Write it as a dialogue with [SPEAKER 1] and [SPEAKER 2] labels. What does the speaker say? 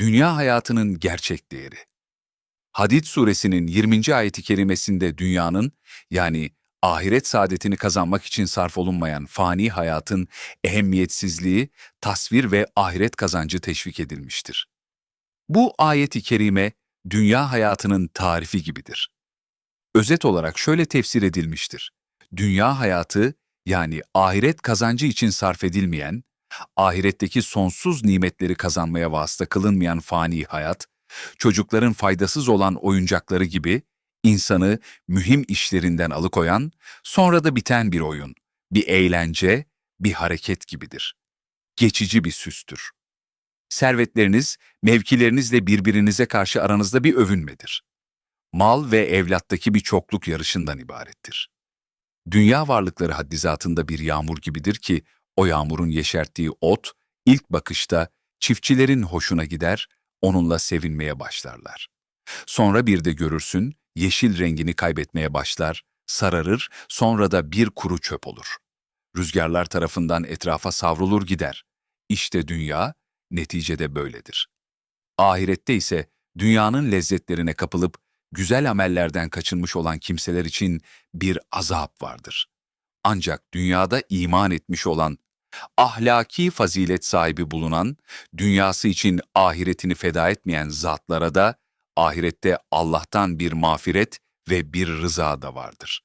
[SPEAKER 1] dünya hayatının gerçek değeri. Hadid suresinin 20. ayeti kerimesinde dünyanın yani ahiret saadetini kazanmak için sarf olunmayan fani hayatın ehemmiyetsizliği, tasvir ve ahiret kazancı teşvik edilmiştir. Bu ayeti kerime dünya hayatının tarifi gibidir. Özet olarak şöyle tefsir edilmiştir. Dünya hayatı yani ahiret kazancı için sarf edilmeyen, ahiretteki sonsuz nimetleri kazanmaya vasıta kılınmayan fani hayat, çocukların faydasız olan oyuncakları gibi insanı mühim işlerinden alıkoyan, sonra da biten bir oyun, bir eğlence, bir hareket gibidir. Geçici bir süstür. Servetleriniz, mevkilerinizle birbirinize karşı aranızda bir övünmedir. Mal ve evlattaki bir çokluk yarışından ibarettir. Dünya varlıkları haddizatında bir yağmur gibidir ki, o yağmurun yeşerttiği ot, ilk bakışta çiftçilerin hoşuna gider, onunla sevinmeye başlarlar. Sonra bir de görürsün, yeşil rengini kaybetmeye başlar, sararır, sonra da bir kuru çöp olur. Rüzgarlar tarafından etrafa savrulur gider. İşte dünya, neticede böyledir. Ahirette ise dünyanın lezzetlerine kapılıp güzel amellerden kaçınmış olan kimseler için bir azap vardır. Ancak dünyada iman etmiş olan, ahlaki fazilet sahibi bulunan, dünyası için ahiretini feda etmeyen zatlara da ahirette Allah'tan bir mağfiret ve bir rıza da vardır.